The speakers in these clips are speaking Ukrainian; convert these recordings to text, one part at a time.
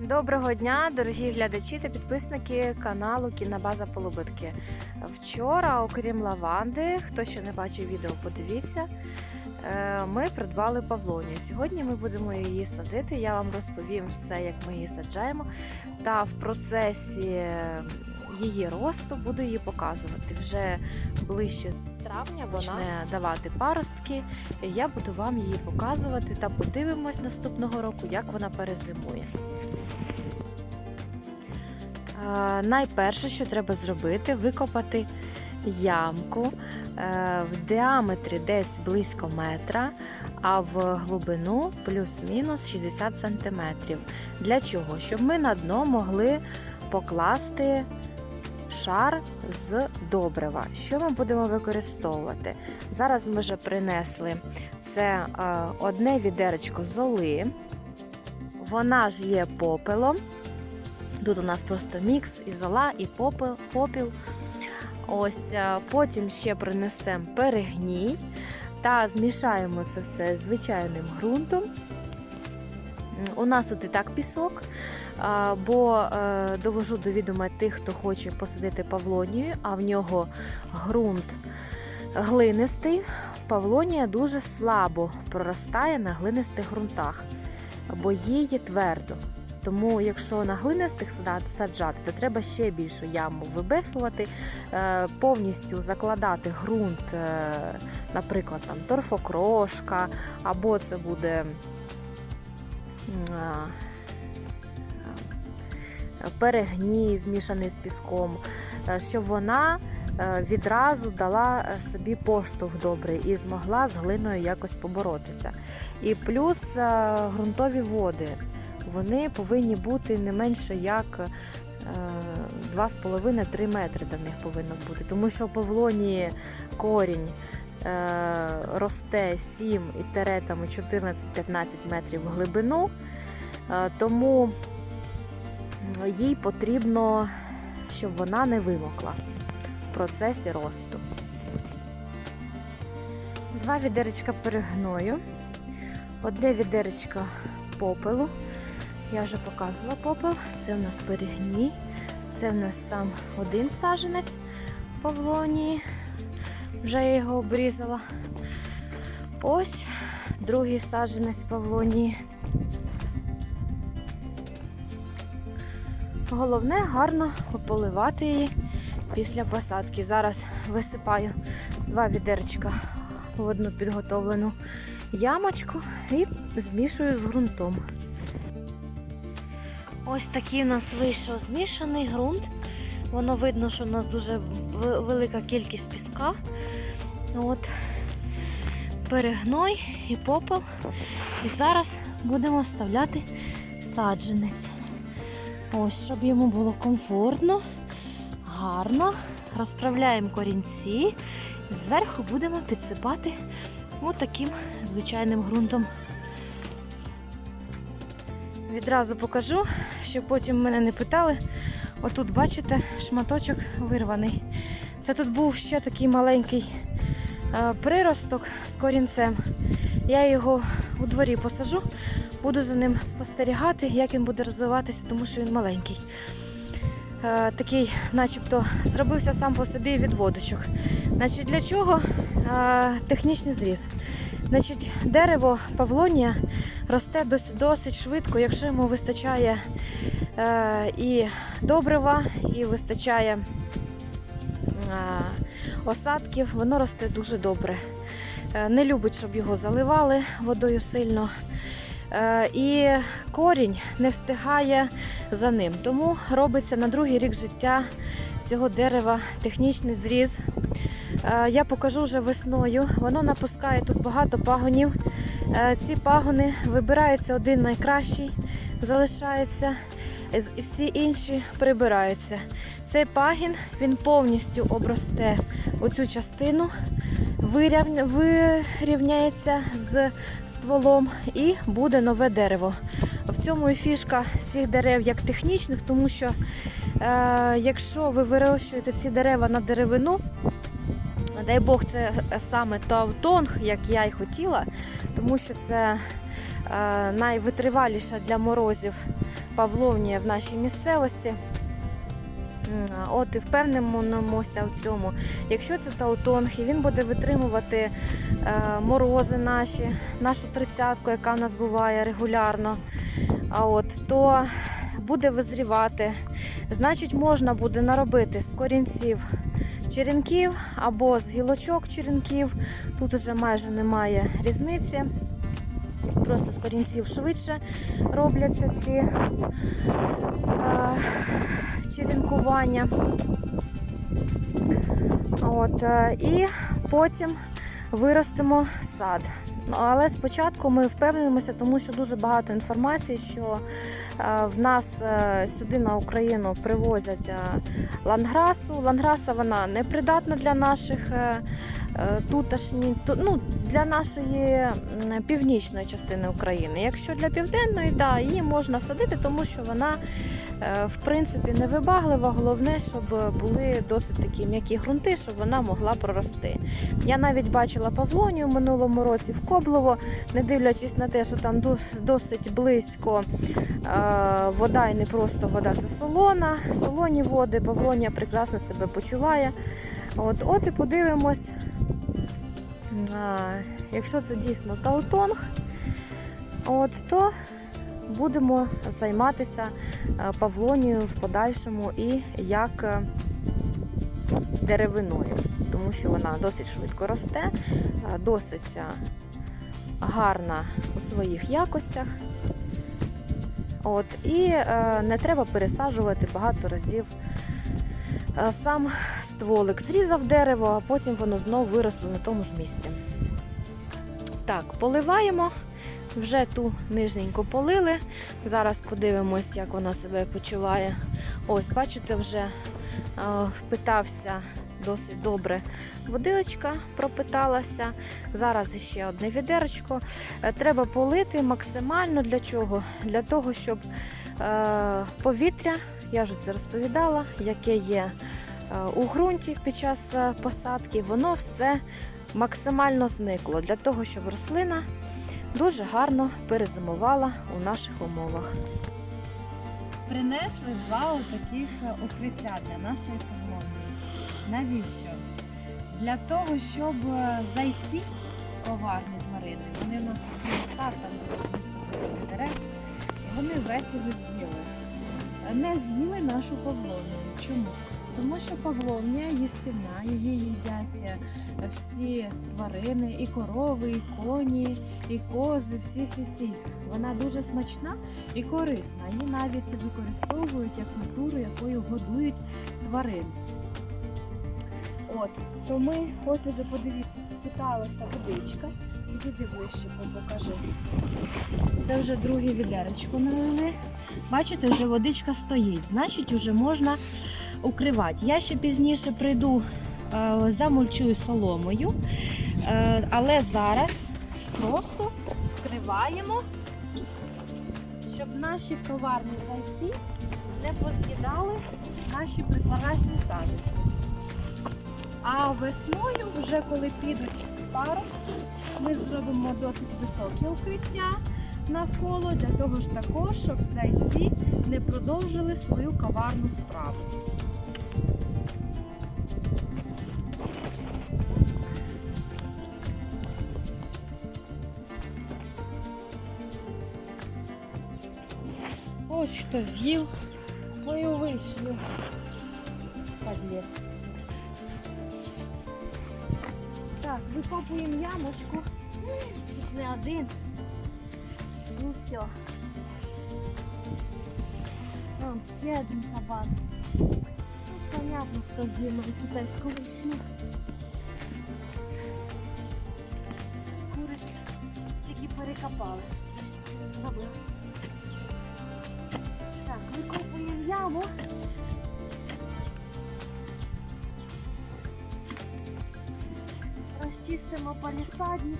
Доброго дня, дорогі глядачі та підписники каналу Кінобаза Полубитки. Вчора, окрім лаванди, хто ще не бачив відео, подивіться. е, Ми придбали павлонію. Сьогодні ми будемо її садити. Я вам розповім все, як ми її саджаємо. Та в процесі її росту буду її показувати. Вже ближче травня вона почне давати паростки. Я буду вам її показувати та подивимось наступного року, як вона перезимує. Е, Найперше, що треба зробити, викопати ямку е, в діаметрі десь близько метра, а в глибину плюс-мінус 60 см. Для чого? Щоб ми на дно могли покласти шар з добрива. Що ми будемо використовувати? Зараз ми вже принесли це е, одне відеречко золи. Вона ж є попелом. Тут у нас просто мікс і зола, і попел, попіл. Ось е, потім ще принесемо перегній та змішаємо це все з звичайним ґрунтом. У нас тут і так пісок, бо е, довожу до відома тих, хто хоче посадити павлонію, а в нього ґрунт глинистий. Павлонія дуже слабо проростає на глинистих ґрунтах, бо її твердо. Тому, якщо на глинистих саджати, то треба ще більшу яму вибехувати, е, повністю закладати ґрунт, е, наприклад, там торфокрошка, або це буде перегній змішаний з піском, е, щоб вона е, відразу дала е, собі поштовх добрий і змогла з глиною якось поборотися. І плюс е, ґрунтові води вони повинні бути не менше як е, 2,5-3 метри до них повинно бути. Тому що в павлонії корінь е, росте 7 і теретами 14-15 метрів в глибину, е, тому їй потрібно, щоб вона не вимокла в процесі росту. Два відеречка перегною, одне відеречко попелу. Я вже показувала попел. Це у нас перегній. Це в нас сам один саженець павлонії. Вже я його обрізала. Ось другий саджанець павлонії. Головне гарно поливати її після посадки. Зараз висипаю два відерчика в одну підготовлену ямочку і змішую з ґрунтом. Ось такий у нас вийшов змішаний ґрунт. Воно видно, що у нас дуже велика кількість піска. От. Перегной і попел. І зараз будемо вставляти саджанець. Ось, щоб йому було комфортно, гарно. Розправляємо корінці зверху будемо підсипати отаким звичайним ґрунтом. Відразу покажу, щоб потім мене не питали. Отут, бачите, шматочок вирваний. Це тут був ще такий маленький е, приросток з корінцем. Я його у дворі посажу, буду за ним спостерігати, як він буде розвиватися, тому що він маленький. Е, такий, начебто, зробився сам по собі відводочок. Значить, для чого е, технічний зріз? Значить, дерево павлонія росте досить, досить швидко, якщо йому вистачає е, і добрива, і вистачає е, осадків, воно росте дуже добре. Е, не любить, щоб його заливали водою сильно. Е, і корінь не встигає за ним. Тому робиться на другий рік життя цього дерева технічний зріз. Е, Я покажу вже весною. Воно напускає тут багато пагонів. Е, Ці пагони вибираються один найкращий, залишається, і всі інші прибираються. Цей пагін він повністю обросте оцю частину, вирівня- вирівняється з стволом і буде нове дерево. В цьому і фішка цих дерев як технічних, тому що е, якщо ви вирощуєте ці дерева на деревину, дай Бог, це саме Таутонг, як я й хотіла, тому що це е, найвитриваліша для морозів павловнія в нашій місцевості. От і впевнимося в цьому. Якщо це таутонг, і він буде витримувати е, морози наші, нашу тридцятку, яка в нас буває регулярно, а от, то буде визрівати. Значить, можна буде наробити з корінців черенків або з гілочок черенків. Тут уже майже немає різниці. Просто з корінців швидше робляться ці е, черенкування. От, е, і потім виростимо сад. Ну, Але спочатку ми впевнимося, тому що дуже багато інформації, що е, в нас е, сюди на Україну привозять е, ланграсу. Ланграса вона непридатна для наших туташні, ну, для нашої північної частини України. Якщо для південної, да, її можна садити, тому що вона в принципі невибаглива. Головне, щоб були досить такі м'які ґрунти, щоб вона могла прорости. Я навіть бачила павлонію в минулому році в Коблово, не дивлячись на те, що там досить близько е, вода і не просто вода, це солона, солоні води. Павлонія прекрасно себе почуває. От, от і подивимось, якщо це дійсно таутонг, от, то будемо займатися е, павлонією в подальшому і як е, деревиною, тому що вона досить швидко росте, е, досить гарна у своїх якостях. От, і е, не треба пересаджувати багато разів сам стволик. Зрізав дерево, а потім воно знов виросло на тому ж місці. Так, поливаємо. Вже ту нижненьку полили. Зараз подивимось, як вона себе почуває. Ось, бачите, вже впитався досить добре. Водичка пропиталася. Зараз ще одне відерочко. Е, Треба полити максимально для чого? Для того, щоб е, повітря, я вже це розповідала, яке є е, у ґрунті під час посадки, воно все максимально зникло для того, щоб рослина дуже гарно перезимувала у наших умовах. Принесли два отаких е, укриття для нашої павловні. Навіщо? Для того, щоб е, зайці, коварні тварини, вони в нас сад, близько 30 дерев, вони весь його з'їли. Не з'їли нашу павловню. Чому? Тому що павловня їстівна, її їдять е, всі тварини, і корови, і коні, і кози, всі-всі-всі. Вона дуже смачна і корисна. Її навіть використовують як культуру, якою годують тварин. От, то ми ось уже подивіться, впиталася водичка. Іди вище покажи. Це вже друге відеречко налили. Бачите, вже водичка стоїть, значить, вже можна укривати. Я ще пізніше прийду, е, замульчую соломою, е, але зараз просто вкриваємо щоб наші коварні зайці не поз'їдали наші прекрасні саженці. А весною, вже коли підуть паростки, ми зробимо досить високе укриття навколо для того ж також, щоб зайці не продовжили свою коварну справу. Ось хто з'їв мою вишню. Подлець. Так, викопуємо ямочку. Тут не один. Ну все. Вон ще один кабан. Понятно, хто з'їв мою китайську вишню. Курочки, які перекопали. Зробив. Яму. Розчистимо палісадник.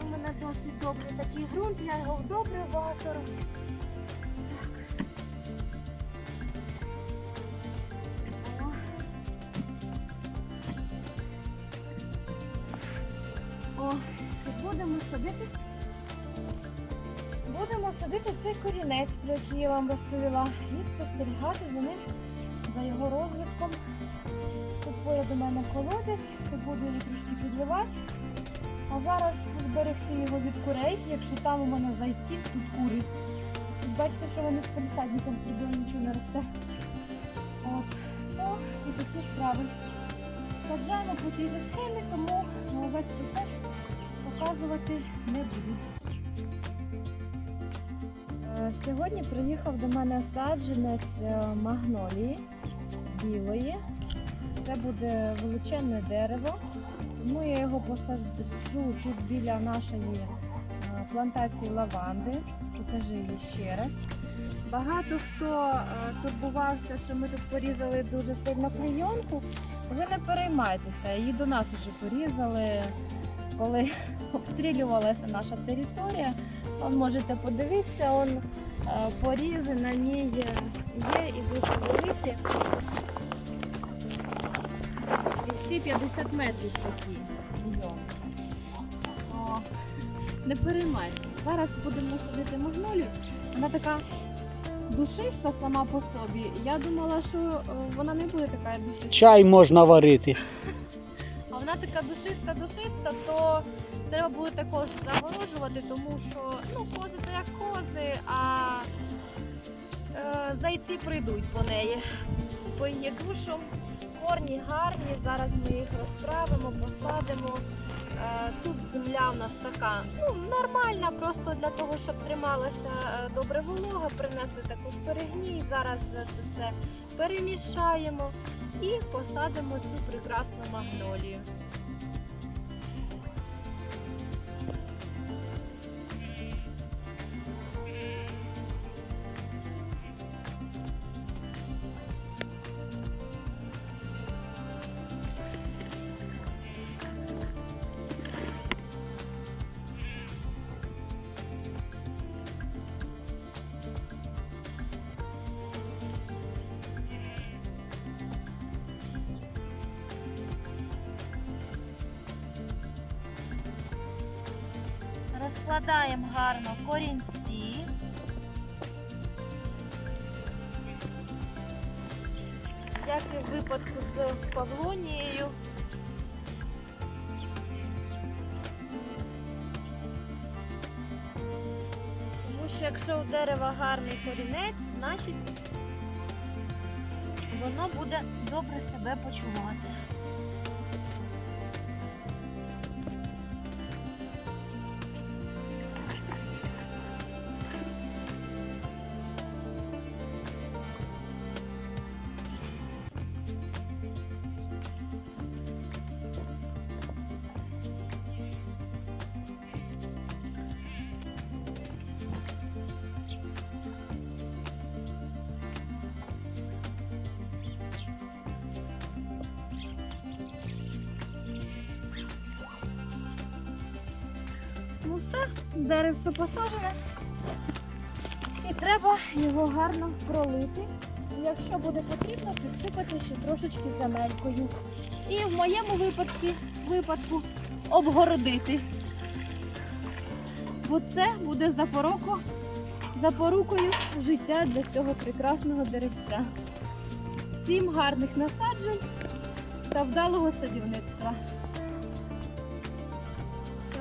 У мене досить добрий такий ґрунт, я його вдобрю багато років. О. Будемо садити. Будемо садити цей корінець, про який я вам розповіла, і спостерігати за ним, за його розвитком. Тут поряд у мене колодязь, то буду його трішки підливати. А зараз зберегти його від курей, якщо там у мене зайці, тут кури. Тут бачите, що вони з палісадником зробили, нічого не росте. От, то і такі справи. Саджаємо по тій же схемі, тому весь процес показувати не буду. Сьогодні приїхав до мене саджанець е, магнолії білої. Це буде величезне дерево, тому я його посаджу тут біля нашої е, плантації лаванди. Покажи її ще раз. Багато хто е, турбувався, що ми тут порізали дуже сильно клейонку. Ви не переймайтеся, її до нас вже порізали, коли обстрілювалася наша територія. Вон можете подивитися, он е, порізи на ній є і дуже великі. І всі 50 метрів такі. Не переймайтеся. Зараз будемо садити магнолію. Вона така душиста сама по собі. Я думала, що е, вона не буде така душиста. Чай можна варити. Вона така душиста, душиста, то треба буде також загорожувати, тому що ну, кози то як кози, а е, зайці прийдуть по неї. По її душу. Корні гарні, зараз ми їх розправимо, посадимо. Е, тут земля в нас така ну, нормальна, просто для того, щоб трималася е, добре волога, принесли також перегній. Зараз це все перемішаємо і посадимо цю прекрасну магнолію. Розкладаємо гарно корінці. Як і в випадку з павлонією. Тому що якщо у дерева гарний корінець, значить воно буде добре себе почувати. Все, деревце посаджене. І треба його гарно пролити. Якщо буде потрібно, підсипати ще трошечки земелькою. І в моєму випадку, випадку обгородити. Бо це буде запоруко, запорукою життя для цього прекрасного деревця. Всім гарних насаджень та вдалого садівництва.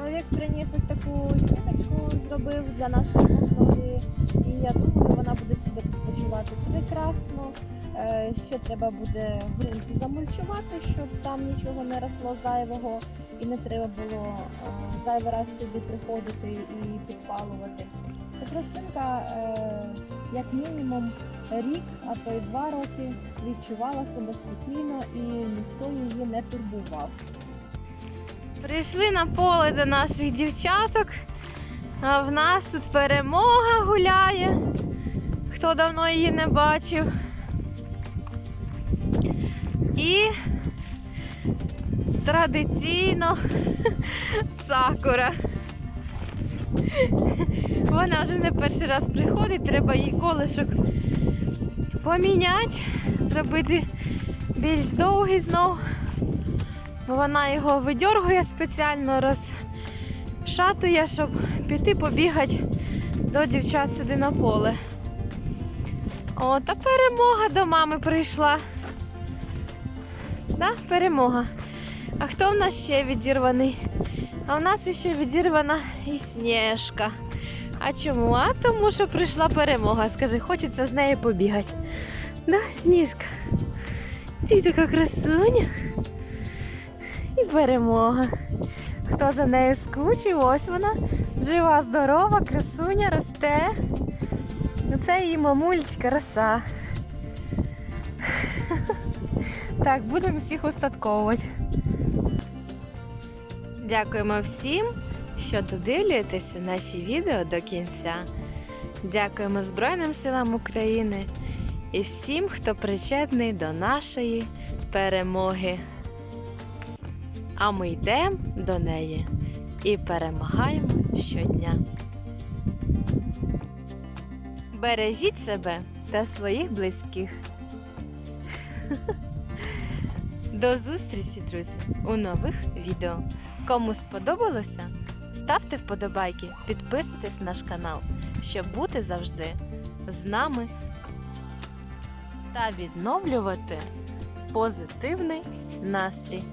Чоловік приніс ось таку сіточку, зробив для нашої магнолії. І я думаю, вона буде себе тут почувати прекрасно. Е, Ще треба буде ґрунт замульчувати, щоб там нічого не росло зайвого і не треба було е, зайвий раз сюди приходити і підпалувати. Це простинка, е, як мінімум, рік, а то й два роки відчувала себе спокійно і ніхто її не турбував. Прийшли на поле до наших дівчаток. А в нас тут перемога гуляє. Хто давно її не бачив. І традиційно сакура. Вона вже не перший раз приходить, треба їй колишок поміняти, зробити більш довгий знов. Вона його видьоргує спеціально, шатує, щоб піти побігати до дівчат сюди на поле. О, та перемога до мами прийшла. Да, перемога. А хто в нас ще відірваний? А в нас ще відірвана і Снежка. А чому? А тому, що прийшла перемога. Скажи, хочеться з нею побігати. Да, Сніжка? Ти така красуня. Перемога. Хто за нею скучив, ось вона. Жива, здорова, красуня, росте. Це її мамулечка роса. Так, будемо всіх устатковувати. Дякуємо всім, що додивлюєтеся наші відео до кінця. Дякуємо Збройним силам України і всім, хто причетний до нашої перемоги. А ми йдемо до неї і перемагаємо щодня. Бережіть себе та своїх близьких. До зустрічі, друзі, у нових відео. Кому сподобалося, ставте вподобайки, підписуйтесь на наш канал, щоб бути завжди з нами та відновлювати позитивний настрій.